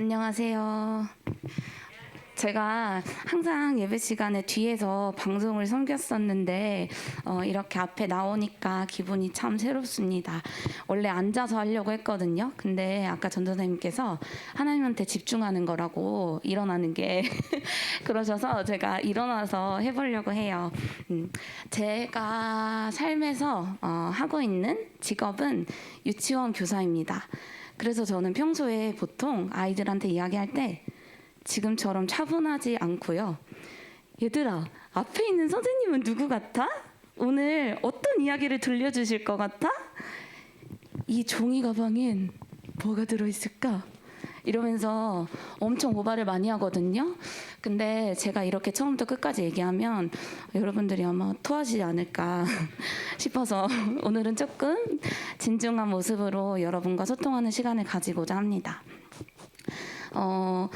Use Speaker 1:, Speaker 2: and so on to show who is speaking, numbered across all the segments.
Speaker 1: 안녕하세요. 제가 항상 예배 시간에 뒤에서 방송을 섬겼었는데 어, 이렇게 앞에 나오니까 기분이 참 새롭습니다. 원래 앉아서 하려고 했거든요. 근데 아까 전도사님께서 하나님한테 집중하는 거라고 일어나는 게 그러셔서 제가 일어나서 해보려고 해요. 음, 제가 삶에서 어, 하고 있는 직업은 유치원 교사입니다. 그래서 저는 평소에 보통 아이들한테 이야기할 때 지금처럼 차분하지 않고요. 얘들아, 앞에 있는 선생님은 누구 같아? 오늘 어떤 이야기를 들려주실 것 같아? 이 종이 가방엔 뭐가 들어있을까? 이러면서 엄청 오바를 많이 하거든요. 근데 제가 이렇게 처음부터 끝까지 얘기하면 여러분들이 아마 토하지 않을까 싶어서 오늘은 조금 진중한 모습으로 여러분과 소통하는 시간을 가지고자 합니다. 어,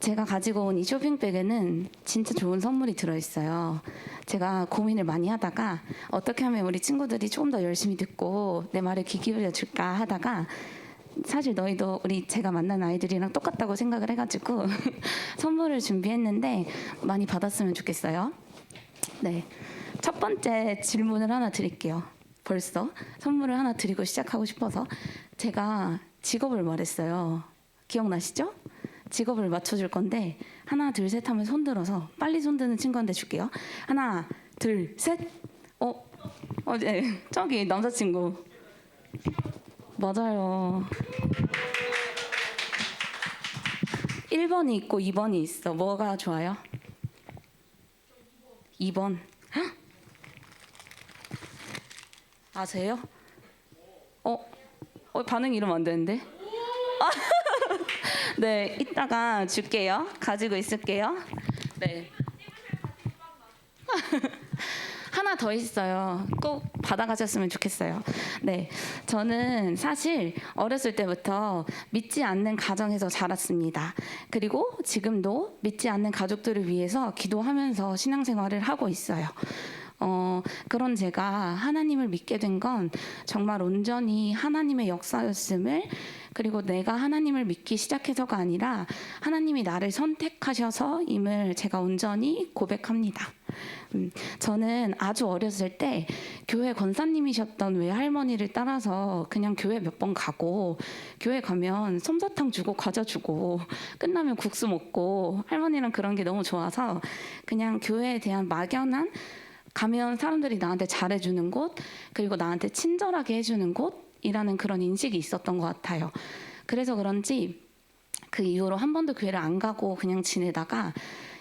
Speaker 1: 제가 가지고 온 이 쇼핑백에는 진짜 좋은 선물이 들어있어요. 제가 고민을 많이 하다가 어떻게 하면 우리 친구들이 조금 더 열심히 듣고 내 말에 귀 기울여 줄까 하다가 사실 너희도 우리 제가 만난 아이들이랑 똑같다고 생각을 해가지고 선물을 준비했는데 많이 받았으면 좋겠어요. 네. 첫 번째 질문을 하나 드릴게요. 벌써 선물을 하나 드리고 시작하고 싶어서 제가 직업을 말했어요. 기억나시죠? 직업을 맞춰줄 건데 하나 둘 셋 하면 손 들어서 빨리 손 드는 친구한테 줄게요. 하나 둘 셋. 어, 어, 네. 저기 남자친구. 맞아요. 1번이 있고 2번이 있어. 뭐가 좋아요? 2번. 헉? 아세요? 어? 어 반응 이러면 안 되는데? 네, 이따가 줄게요. 가지고 있을게요. 네. 하나 더 있어요. 꼭 받아가셨으면 좋겠어요. 네. 저는 사실 어렸을 때부터 믿지 않는 가정에서 자랐습니다. 그리고 지금도 믿지 않는 가족들을 위해서 기도하면서 신앙생활을 하고 있어요. 어, 그런 제가 하나님을 믿게 된 건 정말 온전히 하나님의 역사였음을 그리고 내가 하나님을 믿기 시작해서가 아니라 하나님이 나를 선택하셔서임을 제가 온전히 고백합니다. 음, 저는 아주 어렸을 때 교회 권사님이셨던 외할머니를 따라서 그냥 교회 몇 번 가고 교회 가면 솜사탕 주고 과자 주고 끝나면 국수 먹고 할머니랑 그런 게 너무 좋아서 그냥 교회에 대한 막연한 가면 사람들이 나한테 잘해주는 곳 그리고 나한테 친절하게 해주는 곳이라는 그런 인식이 있었던 것 같아요. 그래서 그런지 그 이후로 한 번도 교회를 안 가고 그냥 지내다가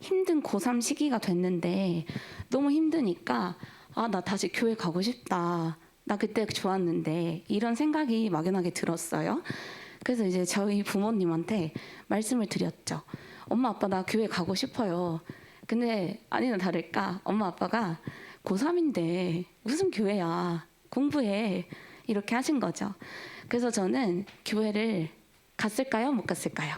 Speaker 1: 힘든 고3 시기가 됐는데 너무 힘드니까 아, 나 다시 교회 가고 싶다. 나 그때 좋았는데 이런 생각이 막연하게 들었어요. 그래서 이제 저희 부모님한테 말씀을 드렸죠. 엄마 아빠 나 교회 가고 싶어요. 근데 아니나 다를까 엄마 아빠가 고3인데 무슨 교회야 공부해 이렇게 하신 거죠. 그래서 저는 교회를 갔을까요 못 갔을까요?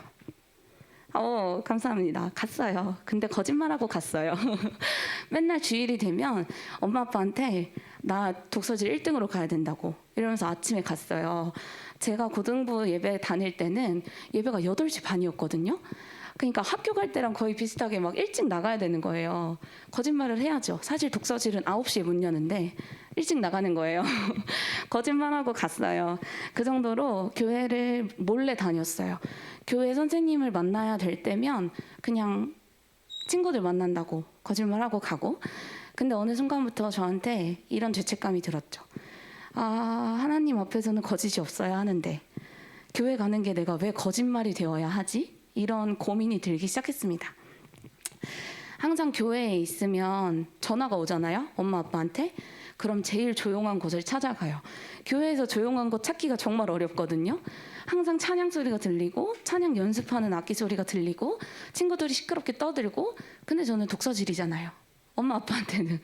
Speaker 1: 어, 감사합니다. 갔어요. 근데 거짓말하고 갔어요. 맨날 주일이 되면 엄마 아빠한테 나 독서실 1등으로 가야 된다고 이러면서 아침에 갔어요. 제가 고등부 예배 다닐 때는 예배가 8시 반이었거든요. 그러니까 학교 갈 때랑 거의 비슷하게 막 일찍 나가야 되는 거예요. 거짓말을 해야죠. 사실 독서실은 9시에 문 여는데 일찍 나가는 거예요. 거짓말하고 갔어요. 그 정도로 교회를 몰래 다녔어요. 교회 선생님을 만나야 될 때면 그냥 친구들 만난다고 거짓말하고 가고 근데 어느 순간부터 저한테 이런 죄책감이 들었죠. 아, 하나님 앞에서는 거짓이 없어야 하는데 교회 가는 게 내가 왜 거짓말이 되어야 하지? 이런 고민이 들기 시작했습니다. 항상 교회에 있으면 전화가 오잖아요. 엄마 아빠한테. 그럼 제일 조용한 곳을 찾아가요. 교회에서 조용한 곳 찾기가 정말 어렵거든요. 항상 찬양 소리가 들리고 찬양 연습하는 악기 소리가 들리고 친구들이 시끄럽게 떠들고 근데 저는 독서실이잖아요. 엄마 아빠한테는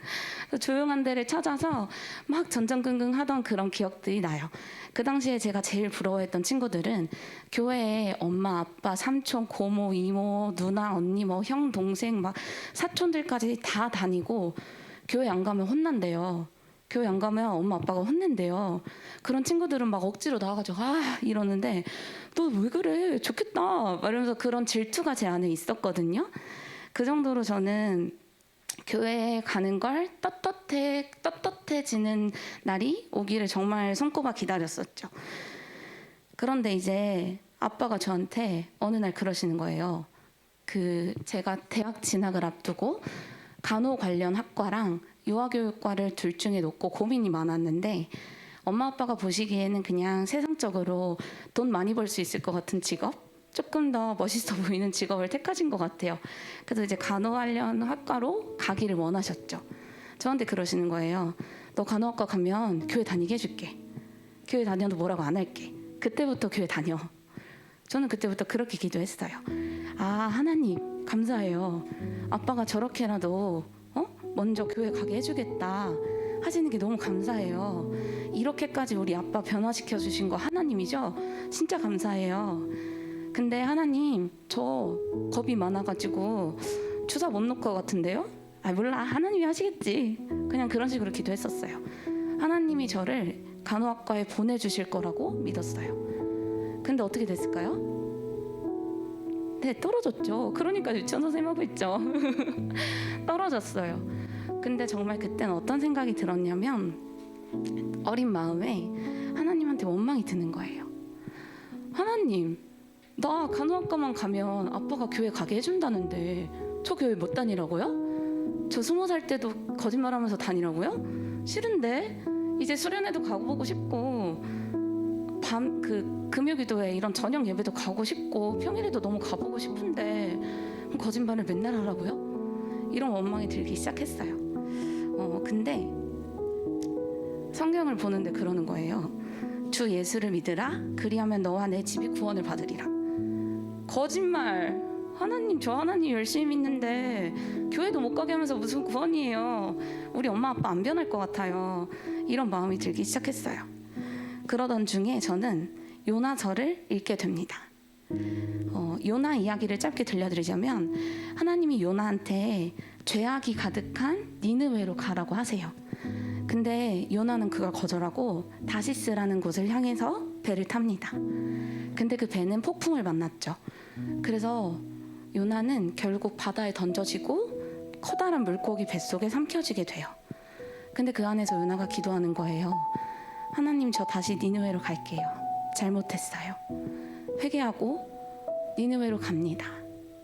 Speaker 1: 조용한 데를 찾아서 막 전전긍긍 하던 그런 기억들이 나요. 그 당시에 제가 제일 부러워했던 친구들은 교회에 엄마, 아빠, 삼촌, 고모, 이모, 누나, 언니, 뭐 형, 동생, 막 사촌들까지 다 다니고 교회 안 가면 혼난대요. 교회 안 가면 엄마 아빠가 혼낸대요. 그런 친구들은 막 억지로 나와가지고 아 이러는데 너 왜 그래 좋겠다 막 이러면서 그런 질투가 제 안에 있었거든요. 그 정도로 저는 교회에 가는 걸 떳떳해 떳떳해지는 날이 오기를 정말 손꼽아 기다렸었죠. 그런데 이제 아빠가 저한테 어느 날 그러시는 거예요. 그 제가 대학 진학을 앞두고 간호 관련 학과랑 유아교육과를 둘 중에 놓고 고민이 많았는데 엄마 아빠가 보시기에는 그냥 세상적으로 돈 많이 벌 수 있을 것 같은 직업 조금 더 멋있어 보이는 직업을 택하신 것 같아요. 그래서 이제 간호 관련 학과로 가기를 원하셨죠. 저한테 그러시는 거예요. 너 간호학과 가면 교회 다니게 해줄게. 교회 다녀도 뭐라고 안 할게. 그때부터 교회 다녀. 저는 그때부터 그렇게 기도했어요. 아 하나님 감사해요. 아빠가 저렇게라도 어? 먼저 교회 가게 해주겠다 하시는 게 너무 감사해요. 이렇게까지 우리 아빠 변화시켜 주신 거 하나님이죠. 진짜 감사해요. 근데 하나님 저 겁이 많아가지고 주사 못 놓을 것 같은데요? 아 몰라 하나님이 하시겠지. 그냥 그런 식으로 기도했었어요. 하나님이 저를 간호학과에 보내주실 거라고 믿었어요. 근데 어떻게 됐을까요? 네, 떨어졌죠. 그러니까 유치원 선생님 하고 있죠. 떨어졌어요. 근데 정말 그때는 어떤 생각이 들었냐면 어린 마음에 하나님한테 원망이 드는 거예요. 하나님, 나 간호학과만 가면 아빠가 교회 가게 해준다는데 저 교회 못 다니라고요? 저 스무 살 때도 거짓말하면서 다니라고요? 싫은데 이제 수련회도 가보고 싶고 밤 그 금요기도회 이런 저녁 예배도 가고 싶고 평일에도 너무 가보고 싶은데 거짓말을 맨날 하라고요? 이런 원망이 들기 시작했어요. 어 근데 성경을 보는데 그러는 거예요. 주 예수를 믿으라 그리하면 너와 내 집이 구원을 받으리라. 거짓말. 하나님 저 하나님 열심히 믿는데 교회도 못 가게 하면서 무슨 구원이에요. 우리 엄마 아빠 안 변할 것 같아요. 이런 마음이 들기 시작했어요. 그러던 중에 저는 요나서를 읽게 됩니다. 어, 요나 이야기를 짧게 들려드리자면 하나님이 요나한테 죄악이 가득한 니느웨로 가라고 하세요. 근데 요나는 그걸 거절하고 다시스라는 곳을 향해서 배를 탑니다. 근데 그 배는 폭풍을 만났죠. 그래서 요나는 결국 바다에 던져지고 커다란 물고기 뱃속에 삼켜지게 돼요. 근데 그 안에서 요나가 기도하는 거예요. 하나님 저 다시 니느웨로 갈게요. 잘못했어요. 회개하고 니느웨로 갑니다.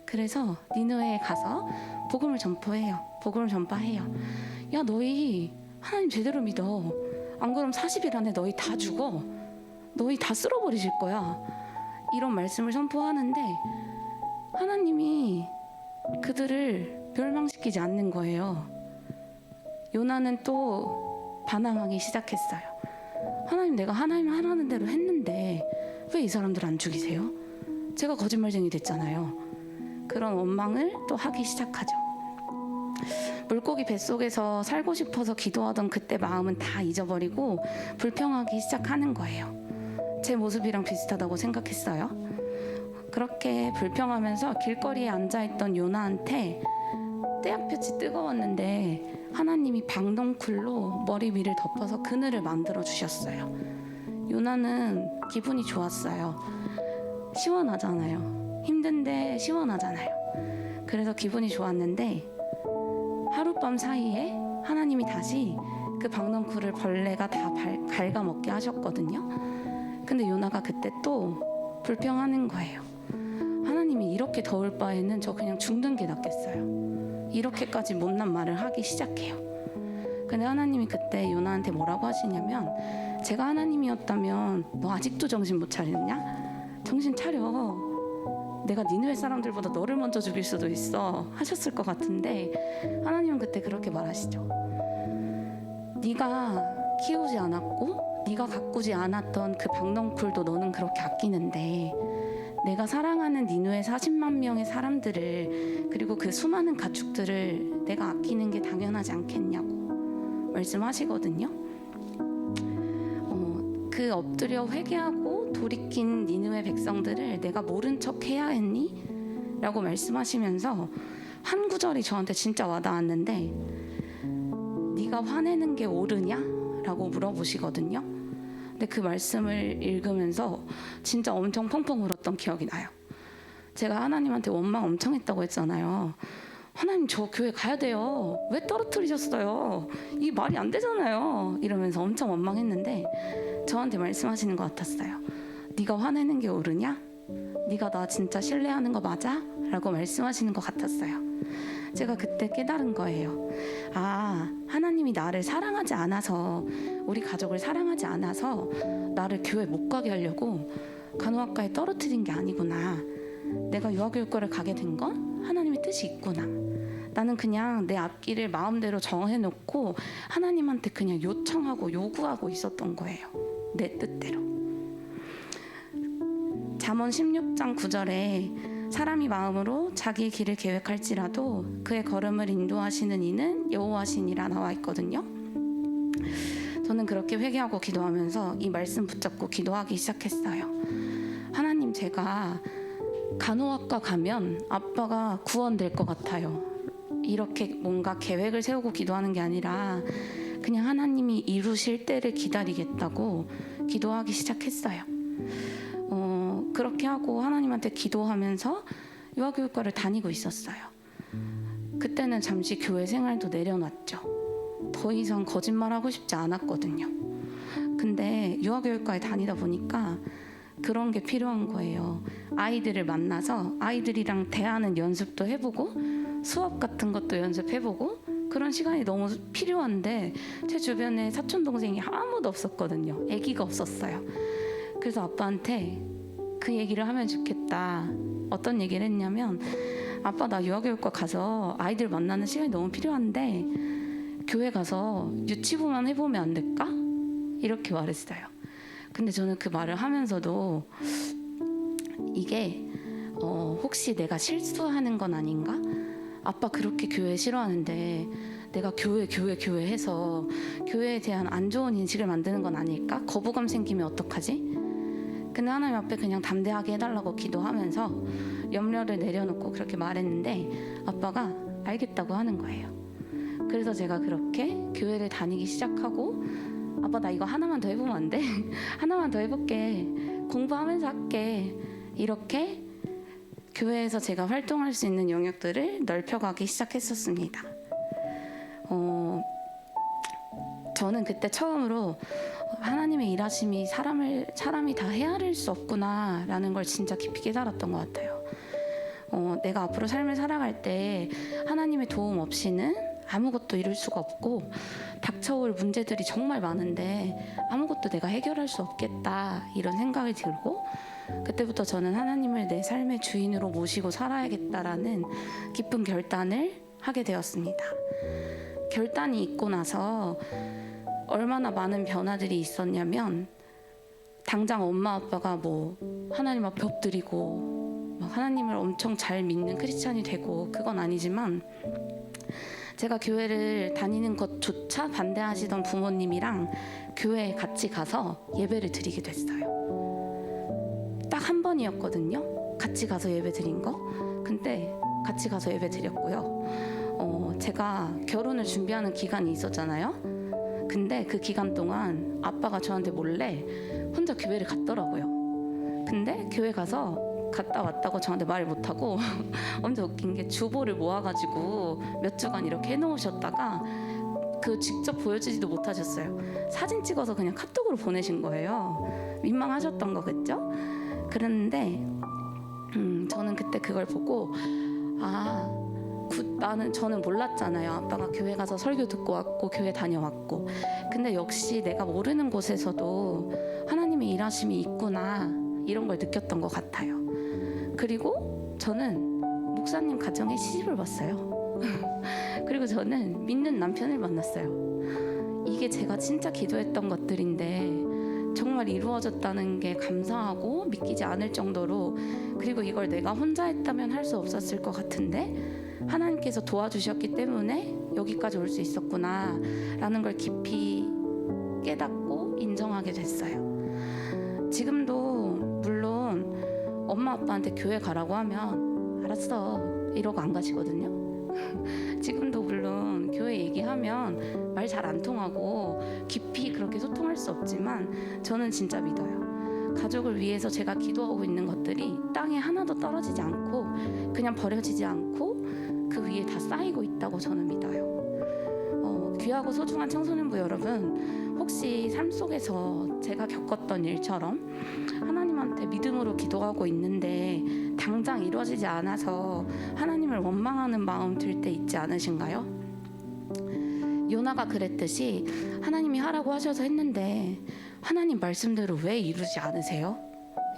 Speaker 1: 그래서 니느웨에 가서 복음을 전파해요. 복음을 전파해요. 야 너희 하나님 제대로 믿어. 안 그럼 40일 안에 너희 다 죽어. 너희 다 쓸어버리실 거야. 이런 말씀을 선포하는데 하나님이 그들을 멸망시키지 않는 거예요. 요나는 또 반항하기 시작했어요. 하나님 내가 하나님 하라는 대로 했는데 왜 이 사람들 안 죽이세요? 제가 거짓말쟁이 됐잖아요. 그런 원망을 또 하기 시작하죠. 물고기 뱃속에서 살고 싶어서 기도하던 그때 마음은 다 잊어버리고 불평하기 시작하는 거예요. 제 모습이랑 비슷하다고 생각했어요. 그렇게 불평하면서 길거리에 앉아있던 요나한테 떼약볕이 뜨거웠는데 하나님이 방동쿨로 머리 위를 덮어서 그늘을 만들어 주셨어요. 요나는 기분이 좋았어요. 시원하잖아요. 힘든데 시원하잖아요. 그래서 기분이 좋았는데 하룻밤 사이에 하나님이 다시 그 박넝쿨을 벌레가 다 발- 갉아먹게 하셨거든요. 근데 요나가 그때 또 불평하는 거예요. 하나님이 이렇게 더울 바에는 저 그냥 죽는 게 낫겠어요. 이렇게까지 못난 말을 하기 시작해요. 근데 하나님이 그때 요나한테 뭐라고 하시냐면 제가 하나님이었다면 너 아직도 정신 못 차렸냐? 정신 차려. 내가 니느웨 사람들보다 너를 먼저 죽일 수도 있어 하셨을 것 같은데 하나님은 그때 그렇게 말하시죠. 네가 키우지 않았고 네가 가꾸지 않았던 그 박넝쿨도 너는 그렇게 아끼는데 내가 사랑하는 니누의 40만 명의 사람들을 그리고 그 수많은 가축들을 내가 아끼는 게 당연하지 않겠냐고 말씀하시거든요. 어, 그 엎드려 회개하고 돌이킨 니누의 백성들을 내가 모른 척 해야 했니? 라고 말씀하시면서 한 구절이 저한테 진짜 와닿았는데 네가 화내는 게 옳으냐? 라고 물어보시거든요. 근데 그 말씀을 읽으면서 진짜 엄청 펑펑 울었던 기억이 나요. 제가 하나님한테 원망 엄청 했다고 했잖아요. 하나님 저 교회 가야 돼요. 왜 떨어뜨리셨어요? 이 말이 안 되잖아요. 이러면서 엄청 원망했는데 저한테 말씀하시는 것 같았어요. 네가 화내는 게 옳으냐? 네가 나 진짜 신뢰하는 거 맞아? 라고 말씀하시는 것 같았어요. 제가 그때 깨달은 거예요. 아, 하나님이 나를 사랑하지 않아서 우리 가족을 사랑하지 않아서 나를 교회 못 가게 하려고 간호학과에 떨어뜨린 게 아니구나. 내가 유아교육과를 가게 된 건 하나님의 뜻이 있구나. 나는 그냥 내 앞길을 마음대로 정해놓고 하나님한테 그냥 요청하고 요구하고 있었던 거예요. 내 뜻대로. 잠언 16장 9절에 사람이 마음으로 자기의 길을 계획할지라도 그의 걸음을 인도하시는 이는 여호와시니라 나와 있거든요. 저는 그렇게 회개하고 기도하면서 이 말씀 붙잡고 기도하기 시작했어요. 하나님 제가 간호학과 가면 아빠가 구원될 것 같아요. 이렇게 뭔가 계획을 세우고 기도하는 게 아니라 그냥 하나님이 이루실 때를 기다리겠다고 기도하기 시작했어요. 어, 그렇게 하고 하나님한테 기도하면서 유아교육과를 다니고 있었어요. 그때는 잠시 교회 생활도 내려놨죠. 더 이상 거짓말하고 싶지 않았거든요. 근데 유아교육과에 다니다 보니까 그런 게 필요한 거예요. 아이들을 만나서 아이들이랑 대하는 연습도 해보고 수업 같은 것도 연습해보고 그런 시간이 너무 필요한데 제 주변에 사촌 동생이 아무도 없었거든요. 아기가 없었어요. 그래서 아빠한테 그 얘기를 하면 좋겠다. 어떤 얘기를 했냐면 아빠 나 유아교육과 가서 아이들 만나는 시간이 너무 필요한데 교회 가서 유치부만 해보면 안 될까? 이렇게 말했어요. 근데 저는 그 말을 하면서도 이게 어, 혹시 내가 실수하는 건 아닌가? 아빠 그렇게 교회 싫어하는데 내가 교회 교회 교회 해서 교회에 대한 안 좋은 인식을 만드는 건 아닐까? 거부감 생기면 어떡하지? 근데 하나님 앞에 그냥 담대하게 해달라고 기도하면서 염려를 내려놓고 그렇게 말했는데 아빠가 알겠다고 하는 거예요. 그래서 제가 그렇게 교회를 다니기 시작하고 아빠 나 이거 하나만 더 해보면 안 돼? 하나만 더 해볼게. 공부하면서 할게. 이렇게 교회에서 제가 활동할 수 있는 영역들을 넓혀가기 시작했었습니다. 어, 저는 그때 처음으로 하나님의 일하심이 사람을 사람이 다 헤아릴 수 없구나라는 걸 진짜 깊이 깨달았던 것 같아요. 어, 내가 앞으로 삶을 살아갈 때 하나님의 도움 없이는 아무것도 이룰 수가 없고 닥쳐올 문제들이 정말 많은데 아무것도 내가 해결할 수 없겠다 이런 생각이 들고 그때부터 저는 하나님을 내 삶의 주인으로 모시고 살아야겠다라는 깊은 결단을 하게 되었습니다. 결단이 있고 나서 얼마나 많은 변화들이 있었냐면 당장 엄마 아빠가 뭐 하나님 앞에 엎드리고 막 하나님을 엄청 잘 믿는 크리스찬이 되고 그건 아니지만 제가 교회를 다니는 것조차 반대하시던 부모님이랑 교회에 같이 가서 예배를 드리게 됐어요. 딱 한 번이었거든요. 같이 가서 예배 드린 거. 근데 같이 가서 예배 드렸고요. 어, 제가 결혼을 준비하는 기간이 있었잖아요. 근데 그 기간 동안 아빠가 저한테 몰래 혼자 교회를 갔더라고요. 근데 교회 가서 갔다 왔다고 저한테 말을 못하고 엄청 웃긴 게 주보를 모아가지고 몇 주간 이렇게 해놓으셨다가 그 직접 보여주지도 못하셨어요. 사진 찍어서 그냥 카톡으로 보내신 거예요. 민망하셨던 거겠죠? 그랬는데 음, 저는 그때 그걸 보고 아 구- 나는 저는 몰랐잖아요. 아빠가 교회 가서 설교 듣고 왔고 교회 다녀왔고. 근데 역시 내가 모르는 곳에서도 하나님의 일하심이 있구나 이런 걸 느꼈던 것 같아요. 그리고 저는 목사님 가정에 시집을 왔어요. 그리고 저는 믿는 남편을 만났어요. 이게 제가 진짜 기도했던 것들인데 정말 이루어졌다는 게 감사하고 믿기지 않을 정도로 그리고 이걸 내가 혼자 했다면 할 수 없었을 것 같은데 하나님께서 도와주셨기 때문에 여기까지 올 수 있었구나 라는 걸 깊이 깨닫고 인정하게 됐어요. 지금도 물론 엄마 아빠한테 교회 가라고 하면 알았어 이러고 안 가시거든요. 지금도 물론 교회 얘기하면 말 잘 안 통하고 깊이 그렇게 소통할 수 없지만 저는 진짜 믿어요. 가족을 위해서 제가 기도하고 있는 것들이 땅에 하나도 떨어지지 않고 그냥 버려지지 않고 그 위에 다 쌓이고 있다고 저는 믿어요. 어, 귀하고 소중한 청소년부 여러분, 혹시 삶 속에서 제가 겪었던 일처럼 하나님한테 믿음으로 기도하고 있는데 당장 이루어지지 않아서 하나님을 원망하는 마음 들 때 있지 않으신가요? 요나가 그랬듯이 하나님이 하라고 하셔서 했는데 하나님 말씀대로 왜 이루지 않으세요?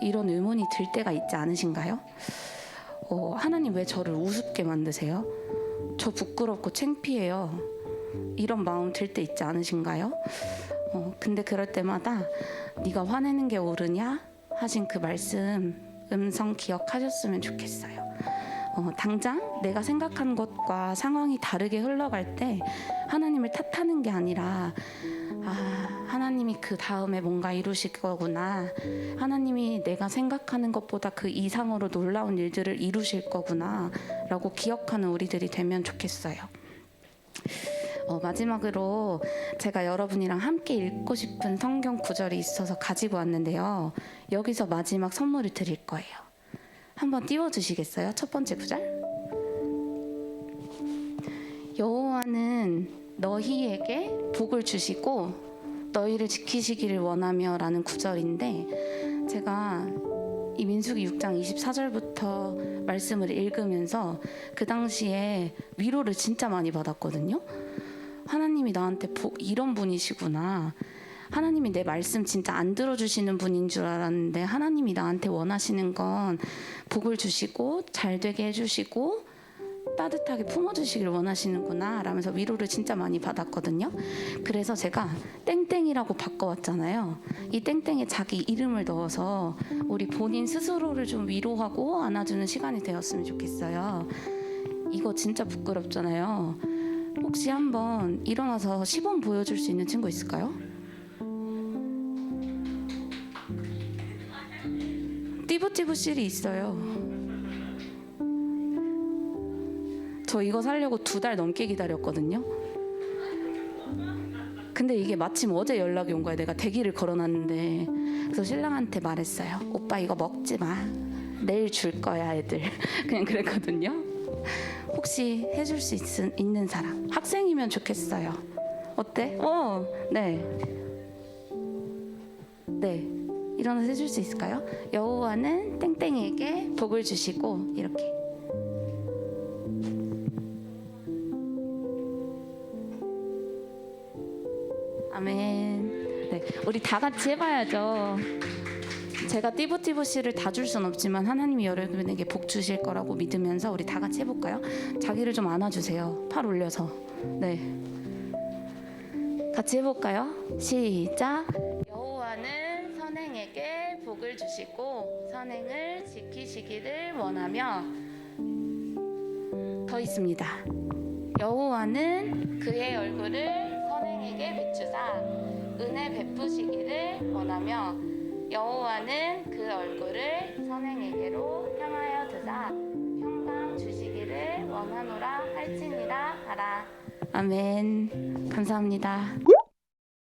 Speaker 1: 이런 의문이 들 때가 있지 않으신가요? 어, 하나님 왜 저를 우습게 만드세요? 저 부끄럽고 창피해요. 이런 마음 들 때 있지 않으신가요? 어, 근데 그럴 때마다 네가 화내는 게 옳으냐 하신 그 말씀 음성 기억하셨으면 좋겠어요. 어, 당장 내가 생각한 것과 상황이 다르게 흘러갈 때 하나님을 탓하는 게 아니라 아 하나님이 그 다음에 뭔가 이루실 거구나 하나님이 내가 생각하는 것보다 그 이상으로 놀라운 일들을 이루실 거구나 라고 기억하는 우리들이 되면 좋겠어요. 어, 마지막으로 제가 여러분이랑 함께 읽고 싶은 성경 구절이 있어서 가지고 왔는데요. 여기서 마지막 선물을 드릴 거예요. 한번 띄워주시겠어요? 첫 번째 구절. 여호와는 너희에게 복을 주시고 너희를 지키시기를 원하며라는 구절인데 제가 이 민수기 6장 24절부터 말씀을 읽으면서 그 당시에 위로를 진짜 많이 받았거든요. 하나님이 나한테 복 이런 분이시구나. 하나님이 내 말씀 진짜 안 들어주시는 분인 줄 알았는데 하나님이 나한테 원하시는 건 복을 주시고 잘 되게 해주시고 따뜻하게 품어주시길 원하시는구나 라면서 위로를 진짜 많이 받았거든요. 그래서 제가 땡땡이라고 바꿔왔잖아요. 이 땡땡에 자기 이름을 넣어서 우리 본인 스스로를 좀 위로하고 안아주는 시간이 되었으면 좋겠어요. 이거 진짜 부끄럽잖아요. 혹시 한번 일어나서 시범 보여줄 수 있는 친구 있을까요? 띠부띠부 실이 있어요. 저 이거 살려고 두 달 넘게 기다렸거든요. 근데 이게 마침 어제 연락이 온 거야. 내가 대기를 걸어놨는데 그래서 신랑한테 말했어요. 오빠 이거 먹지 마. 내일 줄 거야 애들. 그냥 그랬거든요. 혹시 해줄 수 있, 있는 사람 학생이면 좋겠어요. 어때? 어, 네, 네. 일어나서 해줄 수 있을까요? 여호와는 땡땡에게 복을 주시고 이렇게. 아멘. 네, 우리 다 같이 해봐야죠. 제가 띠부띠부 씨를 다 줄 순 없지만 하나님이 여러분에게 복 주실 거라고 믿으면서 우리 다 같이 해볼까요? 자기를 좀 안아주세요. 팔 올려서. 네. 같이 해볼까요? 시작. 여호와는 선행에게 복을 주시고 선행을 지키시기를 원하며 더 있습니다. 여호와는 그의 얼굴을 선행에게 비추사 은혜 베푸시기를 원하며 여호와는 그 얼굴을 선행에게로 향하여 드사 평강 주시기를 원하노라 할지니라 하라. 아멘. 감사합니다.